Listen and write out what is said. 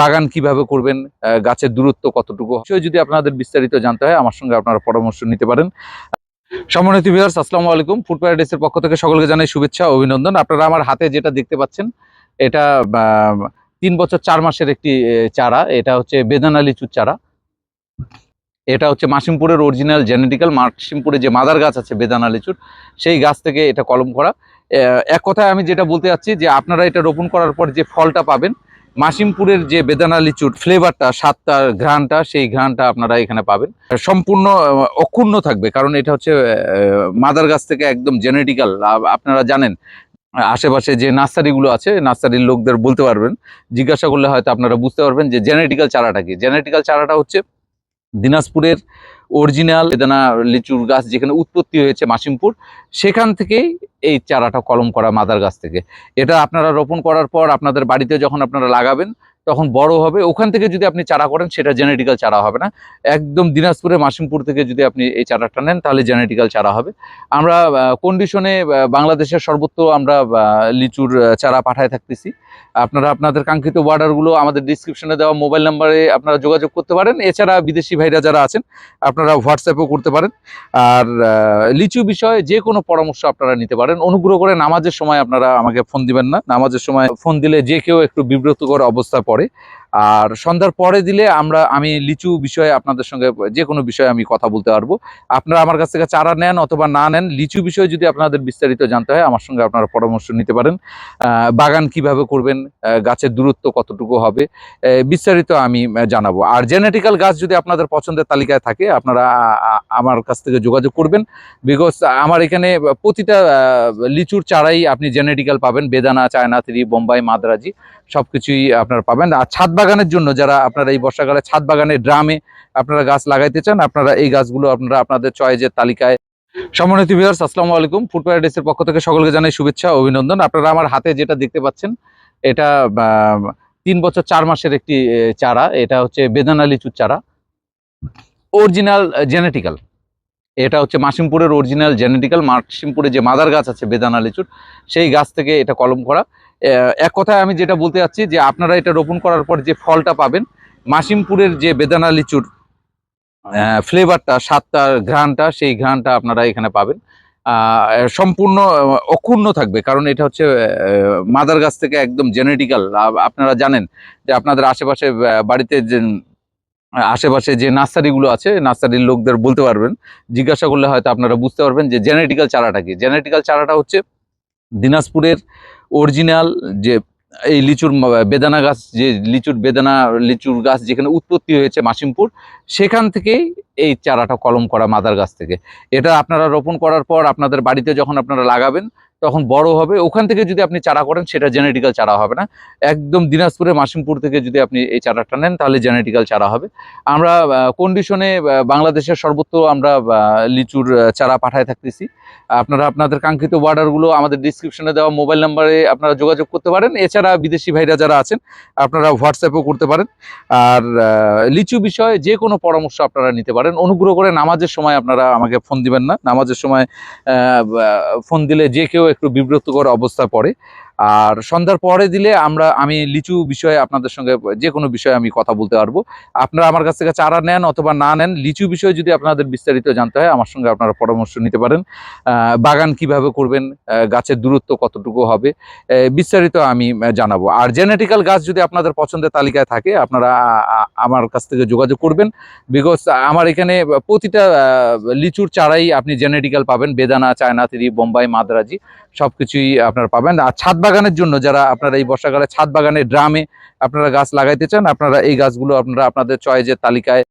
বাগান কীভাবে করবেন গাছের দূরত্ব কতটুকু? যদি আপনাদের বিস্তারিত জানতে হয়, আমার সঙ্গে আপনারা পরামর্শ নিতে পারেন। সম্মানিত ভিউয়ার্স আসসালামু আলাইকুম। ফুড প্যারাডাইসের পক্ষ থেকে সকলকে জানাই শুভেচ্ছা অভিনন্দন। আপনারা আমার হাতে যেটা দেখতে পাচ্ছেন, এটা তিন বছর চার মাসের একটি চারা। এটা হচ্ছে বেদানা লিচুর চারা। এটা হচ্ছে মাসিমপুরের অরিজিনাল জেনেটিক্যাল মাসিমপুরে যে মাদার গাছ আছে বেদানা লিচুর, সেই গাছ থেকে এটা কলম করা। এক কথায় আমি যেটা বলতে চাচ্ছি যে আপনারা এটা রোপণ করার পর যে ফলটা পাবেন মাসিমপুরের যে বেদানা লিচুর ফ্লেভারটা স্বাদটা ঘ্রাণটা, সেই ঘ্রাণটা আপনারা এখানে পাবেন। সম্পূর্ণ অক্ষুণ্ণ থাকবে, কারণ এটা হচ্ছে মাদার গাছ থেকে একদম জেনেটিক্যাল। আপনারা জানেন, আশেপাশে যে নার্সারিগুলো আছে, নার্সারির লোকদের বলতে পারবেন, জিজ্ঞাসা করলে হয়তো আপনারা বুঝতে পারবেন যে জেনেটিক্যাল চারাটা কি। জেনেটিক্যাল চারাটা হচ্ছে দিনাজপুরের অরিজিনাল বেদানা, লিচুর গাছ যেখানে উৎপত্তি হয়েছে মাসিমপুর, সেখান থেকেই এই চারাটা কলম করা মাদার গাছ থেকে। এটা আপনারা রোপণ করার পর আপনাদের বাড়িতে যখন আপনারা লাগাবেন তখন বড় হবে। ওখান থেকে যদি আপনি চারা করেন, সেটা জেনেটিক্যাল চারা হবে না। একদম দিনাজপুরের মাসিমপুর থেকে যদি আপনি এই চারাটা নেন, তাহলে জেনেটিক্যাল চারা হবে। আমরা কন্ডিশনে বাংলাদেশের সর্বত্র আমরা লিচুর চারা পাঠায় থাকতেছি। আপনারা আপনাদের কাঙ্ক্ষিত অর্ডারগুলো আমাদের ডিসক্রিপশনে দেওয়া মোবাইল নাম্বারে আপনারা যোগাযোগ করতে পারেন। এছাড়া বিদেশি ভাইরা যারা আছেন, আপনারা হোয়াটসঅ্যাপও করতে পারেন। আর লিচু বিষয়ে যে কোনো পরামর্শ আপনারা নিতে পারেন। অনুগ্রহ করে নামাজের সময় আপনারা আমাকে ফোন দিবেন না। নামাজের সময় ফোন দিলে যে কেউ একটু বিব্রতকর অবস্থায় পড়ে আর সন্ধ্যার পরে দিলে আমরা, আমি লিচু বিষয়ে আপনাদের সঙ্গে যে কোনো বিষয়ে আমি কথা বলতে পারব। আপনারা আমার কাছ থেকে চারা নেন অথবা না নেন, লিচু বিষয়ে যদি আপনাদের বিস্তারিত জানতে হয়, আমার সঙ্গে আপনারা পরামর্শ নিতে পারেন। বাগান কীভাবে করবেন গাছের দূরত্ব কতটুকু হবে বিস্তারিত আমি জানাব। আর জেনেটিক্যাল গাছ যদি আপনাদের পছন্দের তালিকায় থাকে, আপনারা আমার কাছ থেকে যোগাযোগ করবেন। বিকজ, আমার এখানে প্রতিটা লিচুর চারাই আপনি জেনেটিক্যাল পাবেন। বেদানা, চায়না, থ্রি, বোম্বাই, মাদ্রাজি। সব কিছুই আপনারা পাবেন। আর ছাদ বাগানের জন্য যারা আপনারা এই বর্ষাকালে ছাদ বাগানের ড্রামে আপনারা গাছ লাগাইতে চান, আপনারা এই গাছগুলো আপনারা আপনাদের চয়েজের তালিকায়। সম্মানিত ভিউয়ার্স আসসালামু আলাইকুম। ফুড প্যারাডাইসের পক্ষ থেকে সকলকে জানাই শুভেচ্ছা, অভিনন্দন। আপনারা আমার হাতে যেটা দেখতে পাচ্ছেন, এটা তিন বছর চার মাসের একটি চারা। এটা হচ্ছে বেদানা লিচুর চারা। অরিজিনাল জেনেটিক্যাল এটা হচ্ছে মাসিমপুরের অরিজিনাল জেনেটিক্যাল মাসিমপুরে যে মাদার গাছ আছে বেদানা লিচুর, সেই গাছ থেকে এটা কলম করা। এক কথায় আমি যেটা বলতে চাচ্ছি যে আপনারা এটা রোপণ করার পর যে ফলটা পাবেন, মাসিমপুরের যে বেদানা লিচুর ফ্লেভারটা স্বাদটা, ঘ্রাণটা, সেই ঘ্রাণটা আপনারা এখানে পাবেন। সম্পূর্ণ অক্ষুণ্ণ থাকবে, কারণ এটা হচ্ছে মাদার গাছ থেকে একদম জেনেটিক্যাল। আপনারা জানেন যে আপনাদের আশেপাশে বাড়িতে যে, আশেপাশে যে নার্সারিগুলো আছে, নার্সারির লোকদের বলতে পারবেন। জিজ্ঞাসা করলে হয়তো আপনারা বুঝতে পারবেন যে জেনেটিক্যাল চারাটা কি? জেনেটিক্যাল চারাটা হচ্ছে দিনাজপুরের অরিজিনাল যে এই লিচুর বেদানা গাছ, যে লিচুর বেদানা, লিচুর গাছ যেখানে উৎপত্তি হয়েছে মাসিমপুর, সেখান থেকেই এই চারাটা কলম করা মাদার গাছ থেকে। এটা আপনারা রোপণ করার পর আপনাদের বাড়িতে যখন আপনারা লাগাবেন তখন বড় হবে। ওখান থেকে যদি আপনি চারা করেন, সেটা জেনেটিক্যাল চারা হবে না। একদম দিনাজপুরের মাসিমপুর থেকে যদি আপনি এই চারাটা নেন, তাহলে জেনেটিক্যাল চারা হবে। আমরা কন্ডিশনে বাংলাদেশের সর্বত্র আমরা লিচুর চারা পাঠায় থাকতেছি। আপনারা আপনাদের কাঙ্ক্ষিত অর্ডারগুলো আমাদের ডিসক্রিপশনে দেওয়া মোবাইল নাম্বারে আপনারা যোগাযোগ করতে পারেন। এছাড়া বিদেশি ভাইরা যারা আছেন, আপনারা হোয়াটসঅ্যাপও করতে পারেন। আর লিচু বিষয়ে যে কোনো পরামর্শ আপনারা নিতে পারেন। অনুগ্রহ করে নামাজের সময় আপনারা আমাকে ফোন দিবেন না। নামাজের সময় ফোন দিলে যে কেউ একটু বিব্রতকর অবস্থা পড়ে। আর সন্ধ্যার পরে দিলে আমরা, আমি লিচু বিষয়ে আপনাদের সঙ্গে যে কোনো বিষয়ে আমি কথা বলতে পারব। আপনারা আমার কাছ থেকে চারা নেন অথবা না নেন, লিচু বিষয়ে যদি আপনাদের বিস্তারিত জানতে হয়, আমার সঙ্গে আপনারা পরামর্শ নিতে পারেন। বাগান কীভাবে করবেন গাছের দূরত্ব কতটুকু হবে বিস্তারিত আমি জানাব। আর জেনেটিক্যাল গাছ যদি আপনাদের পছন্দের তালিকায় থাকে, আপনারা আমার কাছ থেকে যোগাযোগ করবেন। বিকজ, আমার এখানে প্রতিটা লিচুর চারাই আপনি জেনেটিক্যাল পাবেন। বেদানা, চায়না, তিরি, বোম্বাই, মাদ্রাজি সব কিছুই আপনারা পাবেন। আর ছাদ বাগানের জন্য যারা আপনারা এই বর্ষাকালে ছাদ বাগানের ড্রামে আপনারা গাছ লাগাইতে চান, আপনারা এই গাছগুলো আপনারা আপনাদের চয়েজের তালিকায়